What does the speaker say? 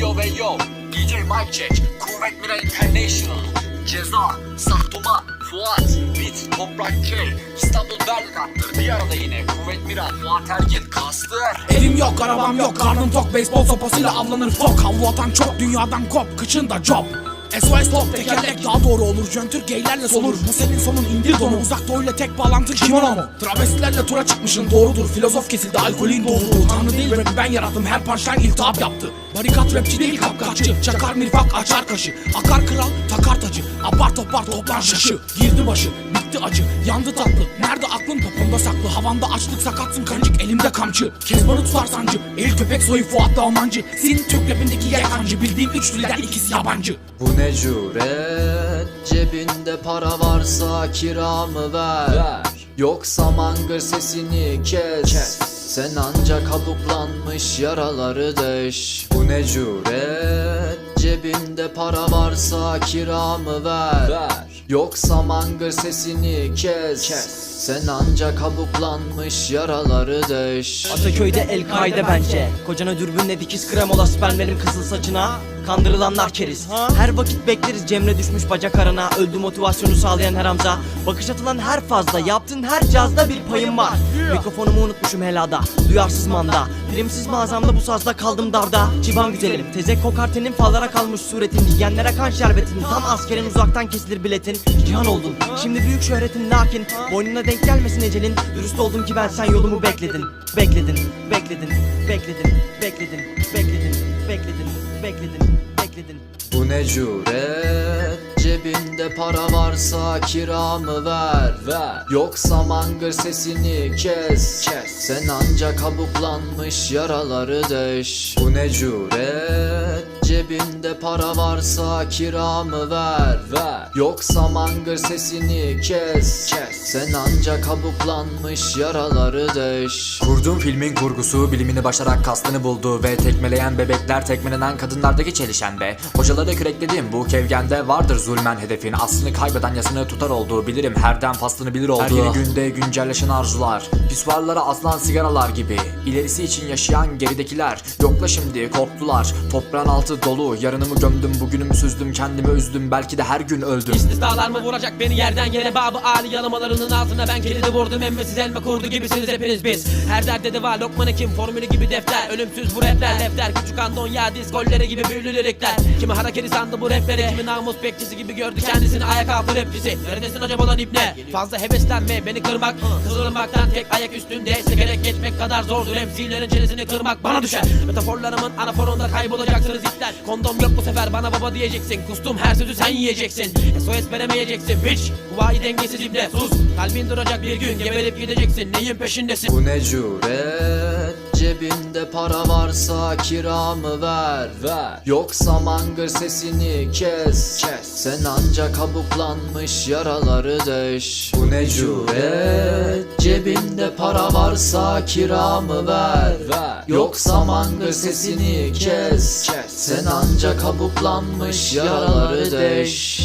Yo ve yo. DJ Mike Check Kuvvet Mira International Ceza Sahtuma Fuat Beat Toprak K İstanbul Berlin hattı Bir arada yine Kuvvet Mira Fuat Ergin Kastır Evim yok, arabam yok, karnım tok. Beyzbol sopasıyla avlanır fok. Havlu atan çok, dünyadan kop, kıçında job SOS top, tekerlek. daha doğru olur. Jöntür geylerle solur, bu senin sonun indir donu Uzak doğuyla tek bağlantın kimono. mu? Travestilerle tura çıkmışın doğrudur. Filozof kesildi, alkolün doğurdu Tanrı değil rapi ben yarattım, her punchline iltihap yaptı. Barikat rapçi değil kapkaççı. Çakar mirfak, açar kaşı. Akar kral, takar tacı. Apar topar, toplar şaşı. Girdi başı, bitti acı Yandı tatlı, nerede aklın? Popomda saklı. Havanda açlık sakatsın kancık, elimde kamçı. Kezbanı tutar sancı, el köpek soyu Fuat Dağmancı Senin Türk rapindeki yaygancı Bildiğim üç dilden ikisi yabancı. Bu ne cüret? Cebinde para varsa kiramı ver, Yoksa mangır sesini kes, Sen anca kabuklanmış yaraları deş. Bu ne cüret? Cebinde para varsa kiramı ver, Yoksa mangır sesini kes, Sen anca kabuklanmış yaraları deş. Ataköy'de El-Kaide bence. Kocana dürbünle dikiz kremola spermlerin kızıl saçına. Kandırılanlar keriz. Her vakit bekleriz Cemre düşmüş bacak arana. Öldü motivasyonu sağlayan her hamza Bakış atılan her fazla Yaptığın her cazda bir payım var Mikrofonumu unutmuşum helada. Duyarsız manda. Primsiz mağazamda bu sazda kaldım darda. Civan güzelim. Tezek kokartenin fallara kalmış suretin. Yiyenlere kan şerbetin. Tam askerin uzaktan kesilir biletin. Cihan oldun. Şimdi büyük şöhretin lakin. Boynuna denk gelmesin ecelin. Dürüst oldum ki ben sen yolumu bekledin. Bekledin. Bekledin. Bekledin. Bekledin. Bekledin. Bekledin. Bekledin. Bekledin. Bu ne cüret Cebinde para varsa kiramı ver, ver. Yoksa mangır sesini kes, kes. Sen anca kabuklanmış yaraları deş Bu ne cüret Cebinde para varsa kiramı ver, ver. Yoksa mangır sesini kes, kes. Sen anca kabuklanmış yaraları deş. Kurduğum filmin kurgusu bilimini başarak kastını buldu Ve tekmeleyen bebekler tekmelenen kadınlardaki çelişen be. Hocaları kürekledim bu kevgende vardır zulmen hedefin. Aslını kaybeden yasını tutar oldu. Bilirim herden faslını bilir oldu. Her yeni günde güncelleşen arzular Pisuarlara aslan sigaralar gibi. İlerisi için yaşayan geridekiler. Yokla şimdi korktular. Toprağın altı dolu. Yarınımı gömdüm bugünümü süzdüm kendimi üzdüm. Belki de her gün öldüm. İstisnalar mı vuracak beni yerden yere? Babı Ali yalamalarının altına ben kilidi vurdum. Emmesiz elma kurdu gibisiniz hepiniz biz. Her derde de var lokmanı kim formülü gibi defter. Ölümsüz bu rapler defter. Küçük andon ya diz golleri gibi büyülü lirikler. Kimi harakiri sandı bu rapleri Kimi namus bekçisi gibi gördü kendisini. Ayak altı rapçisi. Neredesin acaba lan ibne Fazla heveslenme beni kırmak. Kızılırmaktan tek ayak üstünde. Sekerek geçmek kadar zordur. MC'lerin çenesini kırmak bana düşer. Metaforlarımın anaforunda kaybolacaksınız ipler Kondom yok bu sefer bana baba diyeceksin. Kustum her sözü sen yiyeceksin. SOS veremeyeceksin bitch. Kuvayi dengesiz ibne sus. Kalbin duracak bir gün geberip gideceksin. Neyin peşindesin? Bu ne cüret Cebinde para varsa kiramı ver, ver. Yoksa mangır sesini kes, kes. Sen anca kabuklanmış yaraları deş Bu ne cüret Cebinde para varsa kiramı ver, ver. Yoksa mangır sesini kes, kes. Sen anca kabuklanmış yaraları deş